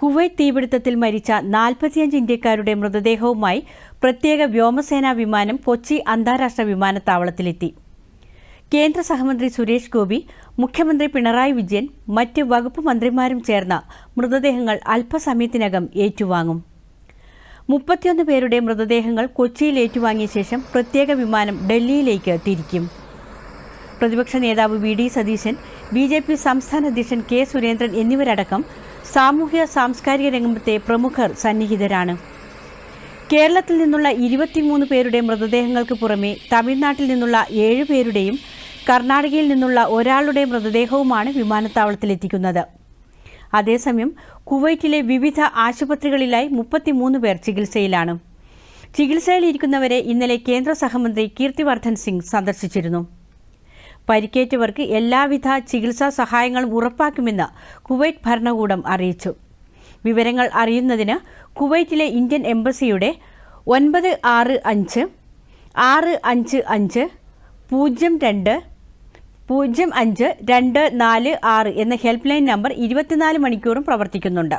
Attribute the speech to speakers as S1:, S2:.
S1: Kuwait തീപിടുത്തത്തിൽ മരിച്ച നാൽപ്പത്തിയഞ്ച് ഇന്ത്യക്കാരുടെ മൃതദേഹവുമായി പ്രത്യേക വ്യോമസേനാ വിമാനം കൊച്ചി അന്താരാഷ്ട്ര വിമാനത്താവളത്തിലെത്തി. കേന്ദ്ര സഹമന്ത്രി സുരേഷ് ഗോപി മുഖ്യമന്ത്രി പിണറായി വിജയൻ മറ്റ് വകുപ്പ് മന്ത്രിമാരും ചേർന്ന് മൃതദേഹങ്ങൾ അല്പസമയത്തിനകം ഏറ്റുവാങ്ങും. മുപ്പത്തിയൊന്ന് പേരുടെ മൃതദേഹങ്ങൾ കൊച്ചിയിൽ ഏറ്റുവാങ്ങിയ ശേഷം പ്രത്യേക വിമാനം ഡൽഹിയിലേക്ക് തിരിക്കും. പ്രതിപക്ഷ നേതാവ് V D Satheesan B J P സംസ്ഥാന അധ്യക്ഷൻ കെ സുരേന്ദ്രൻ എന്നിവരടക്കം സാമൂഹ്യ സാംസ്കാരിക രംഗത്തെ പ്രമുഖർ സന്നിഹിതരാണ്. കേരളത്തിൽ നിന്നുള്ള ഇരുപത്തിമൂന്ന് പേരുടെ മൃതദേഹങ്ങൾക്ക് പുറമെ തമിഴ്നാട്ടിൽ നിന്നുള്ള ഏഴ് പേരുടെയും കർണാടകയിൽ നിന്നുള്ള ഒരാളുടെ മൃതദേഹവുമാണ് വിമാനത്താവളത്തിലെത്തിക്കുന്നത്. അതേസമയം കുവൈറ്റിലെ വിവിധ ആശുപത്രികളിലായി മുപ്പത്തിമൂന്ന് പേർ ചികിത്സയിലാണ്. ചികിത്സയിലിരിക്കുന്നവരെ ഇന്നലെ കേന്ദ്ര സഹമന്ത്രി കീർത്തിവർദ്ധൻ സിംഗ് സന്ദർശിച്ചിരുന്നു. പരിക്കേറ്റവർക്ക് എല്ലാവിധ ചികിത്സാ സഹായങ്ങളും ഉറപ്പാക്കുമെന്ന് കുവൈറ്റ് ഭരണകൂടം അറിയിച്ചു. വിവരങ്ങൾ അറിയുന്നതിന് കുവൈറ്റിലെ ഇന്ത്യൻ എംബസിയുടെ ഒൻപത് ആറ് അഞ്ച് ആറ് അഞ്ച് അഞ്ച് പൂജ്യം രണ്ട് പൂജ്യം അഞ്ച് രണ്ട് നാല് ആറ് എന്ന ഹെൽപ്പ് ലൈൻ നമ്പർ ഇരുപത്തിനാല് മണിക്കൂറും പ്രവർത്തിക്കുന്നുണ്ട്.